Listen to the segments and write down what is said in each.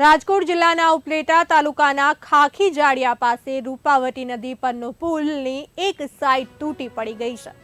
રાજકોટ જિલ્લાના ઉપલેટા તાલુકાના ખાખી જાડિયા પાસે રૂપાવટી નદી પરનો પુલની એક સાઈડ તૂટી પડી ગઈ છે.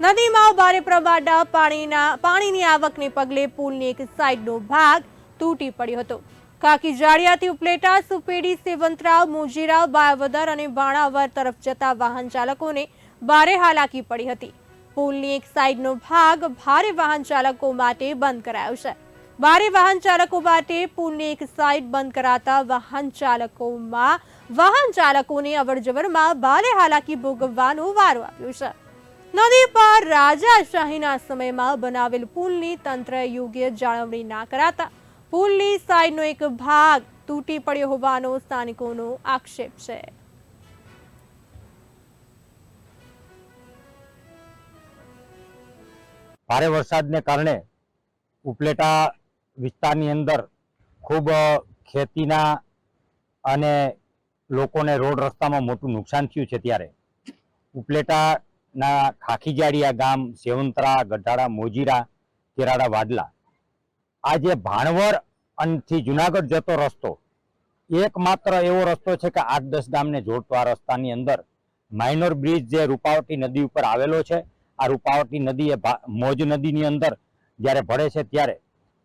નદીમાં ભારે પ્રવાહના પાણીના, પાણીની આવકને પગલે પુલની એક સાઈડનો ભાગ તૂટી પડ્યો હતો. ખાખી જાડિયાથી ઉપલેટા સુપેડી, સેવંતરાવ, મોજીરાવ બાયવદર અને ભાણાવર તરફ જતા વાહન ચાલકોને ભારે હાલાકી પડી હતી. પુલની એક સાઈડનો ભાગ ભારે વાહન ચાલકો માટે બંધ કરાયો છે. ભારે વાહન ચાલકો માટે પુલની એક સાઈડ બંધ કરાતા વાહન ચાલકોમાં, વાહન ચાલકોને અવરજવરમાં ભારે હાલાકી ભોગવવાનો વારો આવ્યો છે. નદી પર રાજાશાહીના સમયમાં બનાવેલ પુલની તંત્ર યોગ્ય જાળવણી ના કરાતા પુલની સાઈડનો એક ભાગ તૂટી પડ્યો હોવાનો સ્થાનિકોનો આક્ષેપ છે. ભારે વરસાદને કારણે ઉપલેટા વિસ્તારની અંદર ખૂબ ખેતીના અને લોકોને રોડ રસ્તામાં મોટું નુકસાન થયું છે ત્યારે. ઉપલેટાના ખાખીજાડિયા ગામ, સેવંતરા, ગઢાડા, મોજીરા, કેરાડા, વાડલા. આ જે ભાણવર અનથી જુનાગઢ જતો રસ્તો, એકમાત્ર એવો રસ્તો છે કે આઠ દસ ગામને જોડતો આ રસ્તાની અંદર. માઇનોર બ્રિજ જે રૂપાવટી નદી ઉપર આવેલો છે, આ રૂપાવટી નદી એ મોજ નદીની અંદર જ્યારે ભળે છે ત્યારે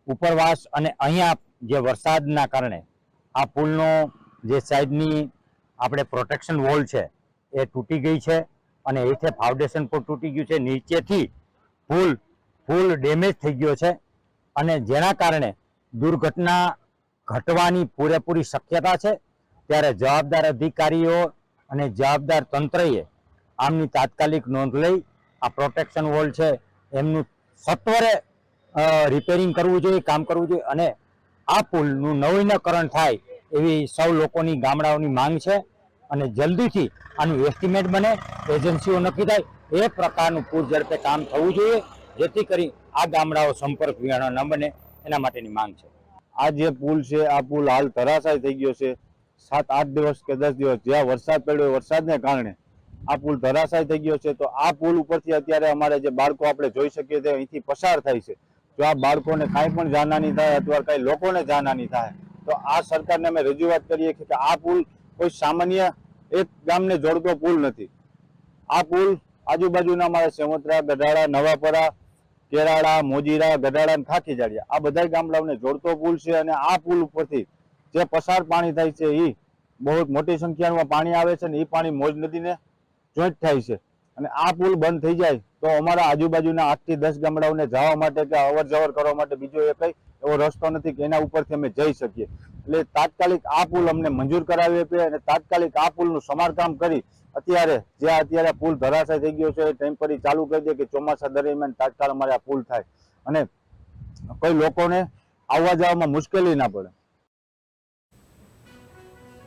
ઉપરવાસ અને અહીંયા જે વરસાદના કારણે આ પુલનો જે સાઈડની આપણે પ્રોટેક્શન વોલ છે એ તૂટી ગઈ છે અને એથી ફાઉન્ડેશન પણ તૂટી ગયું છે. નીચેથી પુલ ફૂલ ડેમેજ થઈ ગયો છે અને જેના કારણે દુર્ઘટના ઘટવાની પૂરેપૂરી શક્યતા છે. ત્યારે જવાબદાર અધિકારીઓ અને જવાબદાર તંત્રએ આમની તાત્કાલિક નોંધ લઈ આ પ્રોટેક્શન વોલ છે. એમનું સત્વરે રિપેરિંગ કરવું જોઈએ, કામ કરવું જોઈએ અને આ પુલનું નવીનીકરણ થાય એવી સૌ લોકોની ગામડાઓની માંગ છે અને જલ્દીથી આનું એસ્ટિમેટ બને એજન્સીઓ નક્કી થાય એ પ્રકારનું પૂર ઝડપે કામ થવું જોઈએ, જેથી કરી આ ગામડાઓ સંપર્ક વિહોણા ન બને, એના માટેની માંગ છે. આ જે પુલ છે, આ પુલ હાલ ધરાશાય થઈ ગયો છે. સાત, આઠ દિવસ કે દસ દિવસ જ્યાં વરસાદ પડ્યો, વરસાદને કારણે આ પુલ ધરાશાય થઈ ગયો છે. તો આ પુલ ઉપરથી અત્યારે અમારે જે બાળકો આપણે જોઈ શકીએ છીએ, અહીંથી પસાર થાય છે. જો આ બાળકોને કાંઈ પણ જાનહાની થાય અથવા કાંઈ લોકોને જાનહાની થાય, તો આ સરકારને અમે રજૂઆત કરીએ છીએ કે આ પુલ કોઈ સામાન્ય એક ગામને જોડતો પુલ નથી. આ પુલ આજુબાજુના અમારા સેવંતરા ગઢાડા નવાપરા, કેરાળા, મોજીરા, ગઢાળા અને ખાખી જાડિયા આ બધા ગામડાઓને જોડતો પુલ છે અને આ પુલ ઉપરથી જે પસાર પાણી થાય છે એ બહુ મોટી સંખ્યામાં પાણી આવે છે ને એ પાણી મોજ નદીને જોઈન્ટ થાય છે. અને આ પુલ બંધ થઈ જાય તો અમારા આજુબાજુના આઠથી દસ ગામડાઓને જવા માટે કે અવર જવર કરવા માટે બીજો એ કઈ એવો રસ્તો નથી કે એના ઉપરથી અમે જઈ શકીએ. એટલે તાત્કાલિક આ પુલ અમને મંજૂર કરાવી આપે અને તાત્કાલિક આ પુલનું સમારકામ કરી અત્યારે જે અત્યારે પુલ ધરાશય થઈ ગયો છે, એ ટેમ્પરરી ચાલુ કરી દે કે ચોમાસા દરમિયાન તાત્કાલ અમારે આ પુલ થાય. અને કોઈ લોકોને આવવા જવામાં મુશ્કેલી ના પડે.